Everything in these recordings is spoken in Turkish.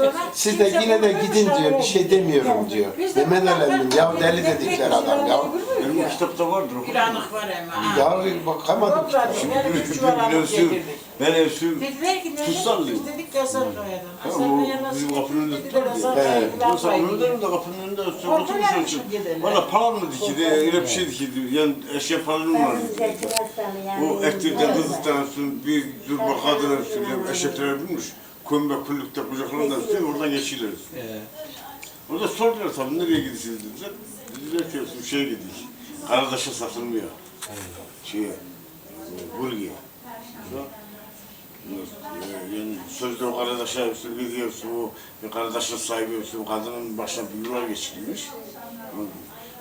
sonra Siz de yine de gidin diyor, bir şey demiyorum diyor. Biz bundan mi? Ya ben- deli ben- dedikler ben- adam ya. ben- Benim kitapta vardır. Bir anık var ama. Ya bakamadım. Topladım. Yani bir çuval alıp Biliyorsun, getirdik. ben evsiyim. Dediler ki Tutsallıyım. Biz dedik ki Hasan Kaya'dan. Ya Hasan o Kaya'dan bizim kapının önünde Dediler Hasan. Kaya'yı Evet. falan Mesela koydu. önünde de kapının önünde Korkuyor oturmuş musun olsun. Valla param mı dikildi, öyle bir şey dikildi. Yani eşya falan var. O ektirden kızlıktan üstün bir durma kadın üstün, eşekler binmiş. Kömbe kullukta kucaklarından üstün, oradan geçiyorlar. Orada sordular tabii nereye gidiyorsunuz dediler. Dediler ki bir şeye gidiyoruz. Karadaş'a satılmıyor. Şeye, Bulgi'ye. Yani sözde o kardeşe üstün biliyorsun, o bir kardeşin sahibi üstün, kadının başına bir yuva geçirilmiş.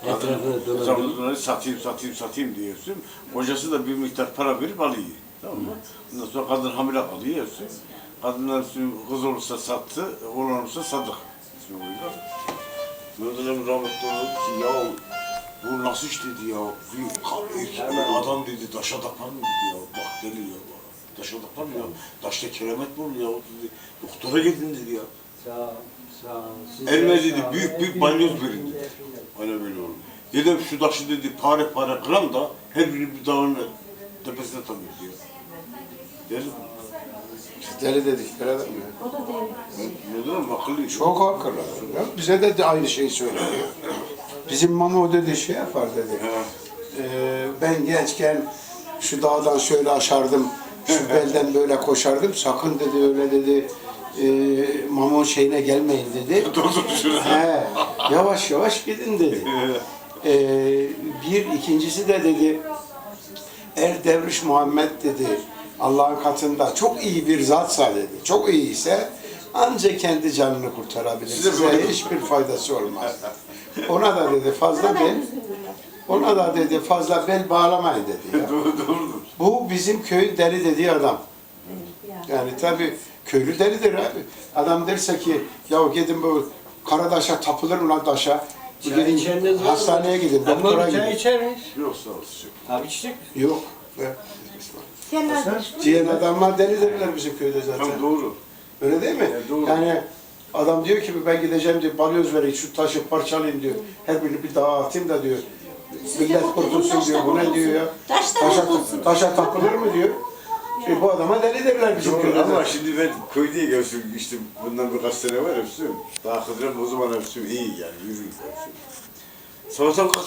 Etrafına dolanıyor. Satayım, satayım, satayım diyorsun. Kocası da bir miktar para verip alıyor. Tamam mı? Ondan sonra kadın hamile kalıyor diyorsun. Kadınlar kız olursa sattı, oğlan olursa sadık. Ali rahmetli oldu ki ya bu nasıl iş dedi ya. Bir adam dedi, taşa tapar mı dedi ya. Bak deli ya. Taşa tapar mı ya? Taşta keramet mi olur ya? Dedi. Doktora gidin dedi ya. Sağ sağ Elime de dedi büyük büyük balyoz verin dedi. Öyle böyle olur. Dedim şu taşı dedi pare pare kıram da her biri bir dağın tepesine tanıyor diyor. Dedim, Deli dedikler adam ya. ne diyorum akıllı. Çok akıllı. Ya bize de, de aynı şeyi söylüyor. Bizim Mamo dedi şey yapar dedi. Ee, ben gençken şu dağdan şöyle aşardım, şu belden böyle koşardım. Sakın dedi öyle dedi. E, Mamo şeyine gelmeyin dedi. He, yavaş yavaş gidin dedi. Ee, bir ikincisi de dedi Er Devriş Muhammed dedi Allah'ın katında çok iyi bir zatsa dedi. Çok iyi ise ancak kendi canını kurtarabilir. Size hiçbir faydası olmaz. Ona da dedi fazla bel ona da dedi fazla bel bağlamayın dedi. ya. Bu bizim köyün deli dediği adam. Yani tabii köylü delidir abi. Adam derse ki ya gidin bu Karadaş'a tapılır mı lan Çay Gidin hastaneye gidin, doktora bir çay gidin. içer miyiz? Yok sağ olsun. Abi içecek. Yok. Diyen adamlar deli derler bizim köyde zaten. Tam doğru. Öyle değil mi? Evet, doğru. Yani adam diyor ki ben gideceğim diyor balyoz vereyim şu taşı parçalayayım diyor. Her birini bir dağa atayım da diyor. Millet kurtulsun diyor. Bu ne diyor ya? Taşta Taşa, kurtulsun. taşa tapılır mı diyor. E, bu adama deli derler bizim Doğru köyde. ama zaten. şimdi ben köyde gelsin işte bundan birkaç sene var hepsi. Daha Hıdrem o zaman hepsi iyi yani yürüyor hepsi. Sabahtan kalk